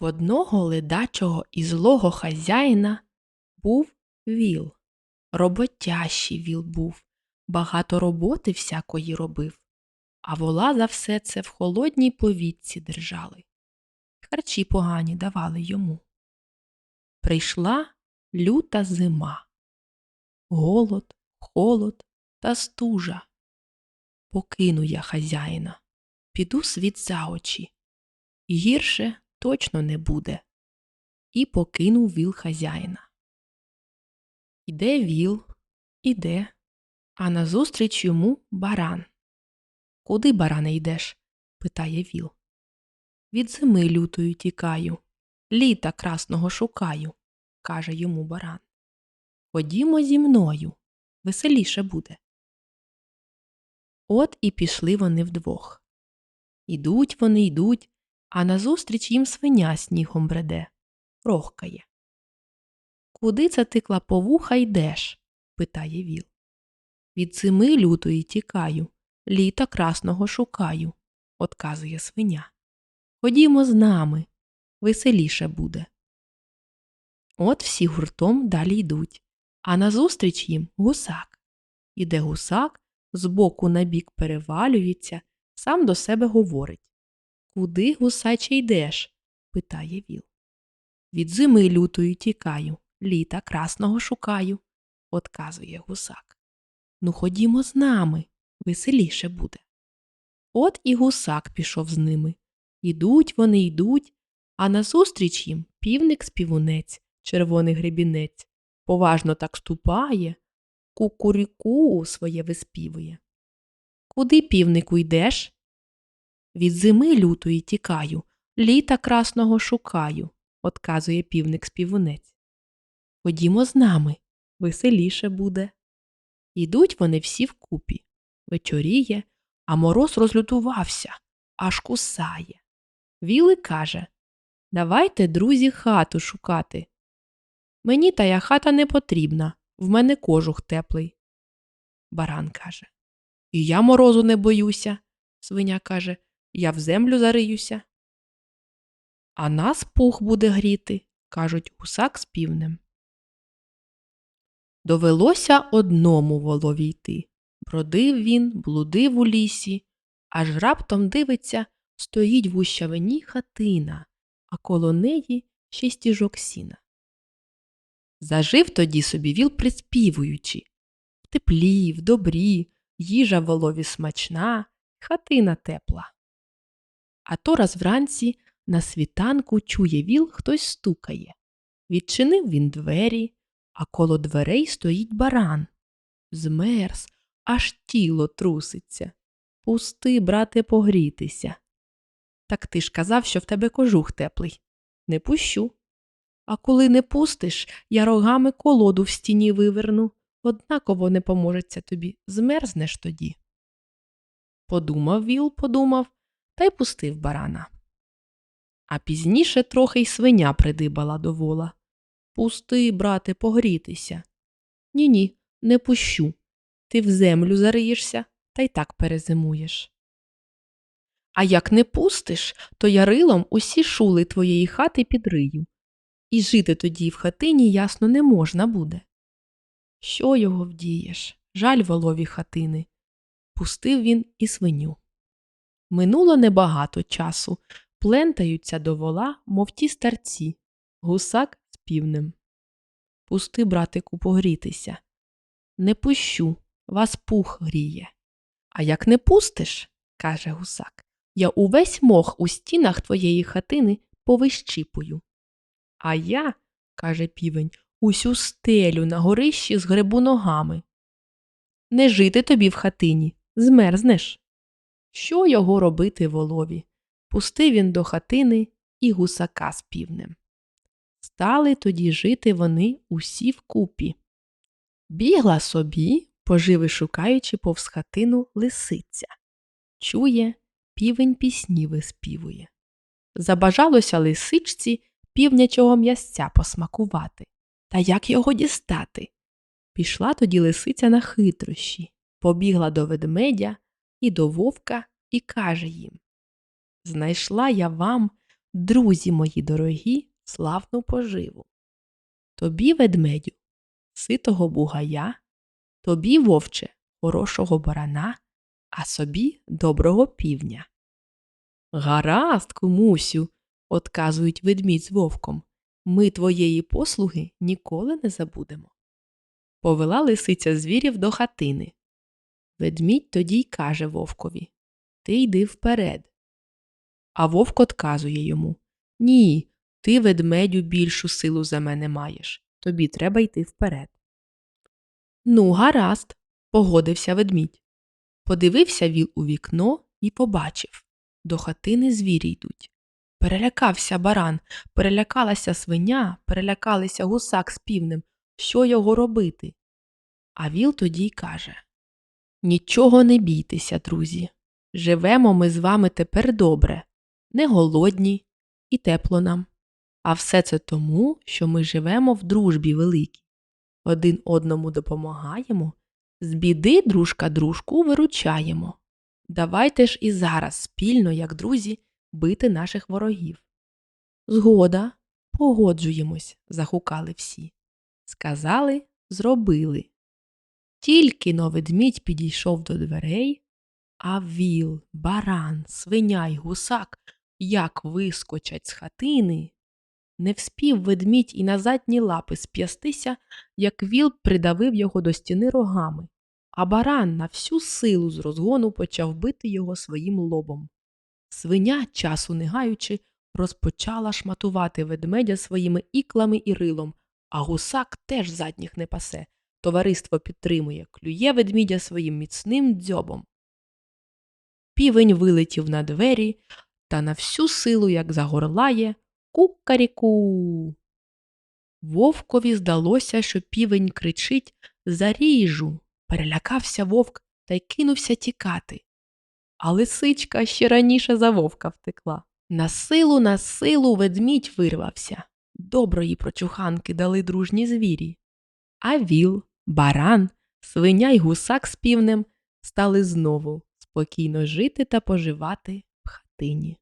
В одного ледачого і злого хазяїна був віл. Роботящий віл був, багато роботи всякої робив, а вола за все це в холодній повітці держали. Харчі погані давали йому. Прийшла люта зима. Голод, холод та стужа. Покину я хазяїна, піду світ за очі. Гірше точно не буде. І покинув віл хазяїна. Іде віл, іде, а назустріч йому баран. Куди, баране, йдеш? питає віл. Від зими лютої тікаю, літа красного шукаю, каже йому баран. Ходімо зі мною, веселіше буде. От і пішли вони вдвох. Ідуть вони, йдуть, а назустріч їм свиня снігом бреде, рохкає. Куди це ти клаповуха йдеш? питає віл. Від зими лютої тікаю, літа красного шукаю, отказує свиня. Ходімо з нами, веселіше буде. От всі гуртом далі йдуть, а назустріч їм гусак. Іде гусак, збоку на бік перевалюється, сам до себе говорить. Куди, гусаче, йдеш? питає віл. Від зими лютої тікаю, літа красного шукаю, отказує гусак. Ну, ходімо з нами, веселіше буде. От і гусак пішов з ними. Ідуть вони йдуть, а назустріч їм півник співунець, червоний гребінець, поважно так ступає, кукуріку своє виспівує. Куди, півнику, йдеш? Від зими лютої тікаю, літа красного шукаю, отказує півник співунець. Ходімо з нами, веселіше буде. Ідуть вони всі вкупі. Вечоріє, а мороз розлютувався, аж кусає. Віли каже Давайте, друзі, хату шукати. Мені тая хата не потрібна, в мене кожух теплий. Баран каже І я морозу не боюся. Свиня каже Я в землю зариюся. А нас пух буде гріти, кажуть гусак з півнем. Довелося одному волові йти. Бродив він, блудив у лісі, аж раптом дивиться, стоїть в ущавині хатина, а коло неї ще стіжок сіна. Зажив тоді собі віл приспівуючи в теплі, в добрі, їжа волові смачна, хатина тепла. А то раз вранці на світанку чує віл, хтось стукає. Відчинив він двері, а коло дверей стоїть баран. Змерз, аж тіло труситься. Пусти, брате, погрітися. Так ти ж казав, що в тебе кожух теплий. Не пущу. А коли не пустиш, я рогами колоду в стіні виверну, однаково не поможеться тобі, змерзнеш тоді. Подумав віл, подумав, та й пустив барана. А пізніше трохи й свиня придибала до вола. Пусти, брате, погрітися. Ні ні, не пущу. Ти в землю зариєшся та й так перезимуєш. А як не пустиш, то я рилом усі шули твоєї хати підрию, і жити тоді в хатині ясно не можна буде. Що його вдієш? Жаль волові хатини. Пустив він і свиню. Минуло небагато часу, плентаються до вола, мов ті старці, гусак з півнем. Пусти, братику, погрітися. Не пущу, вас пух гріє. А як не пустиш, каже гусак, я увесь мох у стінах твоєї хатини повищіпую. А я, каже півень, усю стелю на горищі згребу ногами. Не жити тобі в хатині, змерзнеш. Що його робити волові? Пустив він до хатини і гусака з півнем. Стали тоді жити вони усі вкупі. Бігла собі, поживи шукаючи повз хатину лисиця. Чує, півень пісні виспівує. Забажалося лисичці півнячого м'ясця посмакувати. Та як його дістати? Пішла тоді лисиця на хитрощі, побігла до ведмедя і до вовка і каже їм Знайшла я вам друзі мої дорогі, славну поживу. Тобі, ведмедю, ситого бугая, тобі, вовче, хорошого барана, а собі доброго півня. Гаразд, кумусю, отказують ведмідь з вовком. Ми твоєї послуги ніколи не забудемо. Повела лисиця звірів до хатини. Ведмідь тоді й каже вовкові Ти йди вперед. А вовк отказує йому Ні, ти, ведмедю, більшу силу за мене маєш. Тобі треба йти вперед. Ну, гаразд, погодився ведмідь. Подивився віл у вікно і побачив до хатини звірі йдуть. Перелякався баран, перелякалася свиня, перелякалися гусак з півнем. Що його робити? А віл тоді й каже Нічого не бійтеся, друзі. Живемо ми з вами тепер добре, не голодні і тепло нам. А все це тому, що ми живемо в дружбі великій. Один одному допомагаємо, з біди дружка дружку виручаємо. Давайте ж і зараз спільно, як друзі, бити наших ворогів. Згода, погоджуємось, захукали всі. Сказали, зробили. Тільки но ведмідь підійшов до дверей, а віл, баран, свиня й гусак як вискочать з хатини. Не вспів ведмідь і на задні лапи сп'ястися, як віл придавив його до стіни рогами, а баран на всю силу з розгону почав бити його своїм лобом. Свиня, часу не гаючи, розпочала шматувати ведмедя своїми іклами і рилом, а гусак теж задніх не пасе. Товариство підтримує, клює ведмідя своїм міцним дзьобом. Півень вилетів на двері та на всю силу, як загорлає, кукаріку. Вовкові здалося, що півень кричить Заріжу. Перелякався вовк та й кинувся тікати. А лисичка ще раніше за вовка втекла. На силу, на силу ведмідь вирвався. Доброї прочуханки дали дружні звірі. А віл, баран, свиня й гусак з півнем стали знову спокійно жити та поживати в хатині.